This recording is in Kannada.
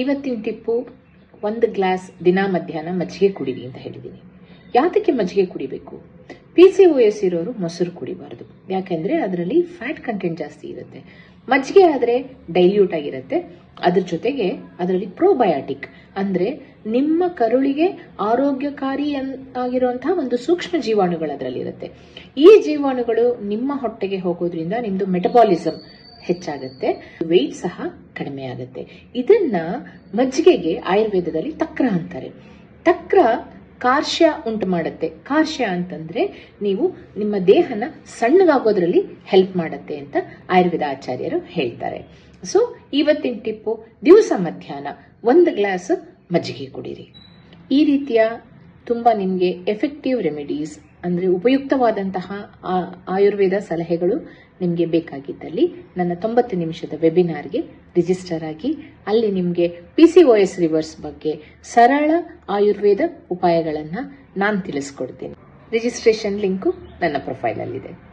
ಇವತ್ತಿನ ಟಿಪ್ಪು ಒಂದು ಗ್ಲಾಸ್ ದಿನ ಮಧ್ಯಾಹ್ನ ಮಜ್ಜಿಗೆ ಕುಡೀರಿ ಅಂತ ಹೇಳಿದ್ದೀನಿ. ಯಾತಕ್ಕೆ ಮಜ್ಜಿಗೆ ಕುಡಿಬೇಕು? ಪಿ ಸಿ ಓ ಎಸ್ ಇರೋರು ಮೊಸರು ಕುಡಿಬಾರ್ದು. ಯಾಕೆಂದ್ರೆ ಅದರಲ್ಲಿ ಫ್ಯಾಟ್ ಕಂಟೆಂಟ್ ಜಾಸ್ತಿ ಇರುತ್ತೆ. ಮಜ್ಜಿಗೆ ಆದರೆ ಡೈಲ್ಯೂಟ್ ಆಗಿರುತ್ತೆ. ಅದ್ರ ಜೊತೆಗೆ ಅದರಲ್ಲಿ ಪ್ರೋಬಯಾಟಿಕ್ ಅಂದ್ರೆ ನಿಮ್ಮ ಕರುಳಿಗೆ ಆರೋಗ್ಯಕಾರಿ ಆಗಿರುವಂತಹ ಒಂದು ಸೂಕ್ಷ್ಮ ಜೀವಾಣುಗಳು ಅದರಲ್ಲಿ ಇರುತ್ತೆ. ಈ ಜೀವಾಣುಗಳು ನಿಮ್ಮ ಹೊಟ್ಟೆಗೆ ಹೋಗೋದ್ರಿಂದ ನಿಮ್ದು ಮೆಟಬಾಲಿಸಮ್ ಹೆಚ್ಚಾಗುತ್ತೆ ವೆಯ್ಟ್ ಸಹ ಕಡಿಮೆ ಆಗುತ್ತೆ ಇದನ್ನ ಮಜ್ಜಿಗೆಗೆ ಆಯುರ್ವೇದದಲ್ಲಿ ತಕ್ರ ಅಂತಾರೆ. ತಕ್ರ ಕಾರ್ಶ್ಯ ಉಂಟು ಮಾಡುತ್ತೆ. ಕಾರ್ಶ್ಯ ಅಂತಂದ್ರೆ ನೀವು ನಿಮ್ಮ ದೇಹನ ಸಣ್ಣಗಾಗೋದ್ರಲ್ಲಿ ಹೆಲ್ಪ್ ಮಾಡುತ್ತೆ ಅಂತ ಆಯುರ್ವೇದ ಆಚಾರ್ಯರು ಹೇಳ್ತಾರೆ. ಸೊ ಇವತ್ತಿನ ಟಿಪ್ಪು, ದಿವಸ ಮಧ್ಯಾಹ್ನ ಒಂದು ಗ್ಲಾಸ್ ಮಜ್ಜಿಗೆ ಕುಡೀರಿ. ಈ ರೀತಿಯ ತುಂಬಾ ನಿಮಗೆ ಎಫೆಕ್ಟಿವ್ ರೆಮಿಡೀಸ್ ಅಂದ್ರೆ ಉಪಯುಕ್ತವಾದಂತಹ ಆಯುರ್ವೇದ ಸಲಹೆಗಳು ನಿಮಗೆ ಬೇಕಾಗಿದ್ದಲ್ಲಿ ನನ್ನ ತೊಂಬತ್ತು ನಿಮಿಷದ ವೆಬಿನಾರ್ಗೆ ರಿಜಿಸ್ಟರ್ ಆಗಿ ಅಲ್ಲಿ ನಿಮಗೆ P C O S reverse ಬಗ್ಗೆ ಸರಳ ಆಯುರ್ವೇದ ಉಪಾಯಗಳನ್ನು ನಾನು ತಿಳಿಸ್ಕೊಡ್ತೀನಿ. ರಿಜಿಸ್ಟ್ರೇಷನ್ ಲಿಂಕು ನನ್ನ ಪ್ರೊಫೈಲಲ್ಲಿದೆ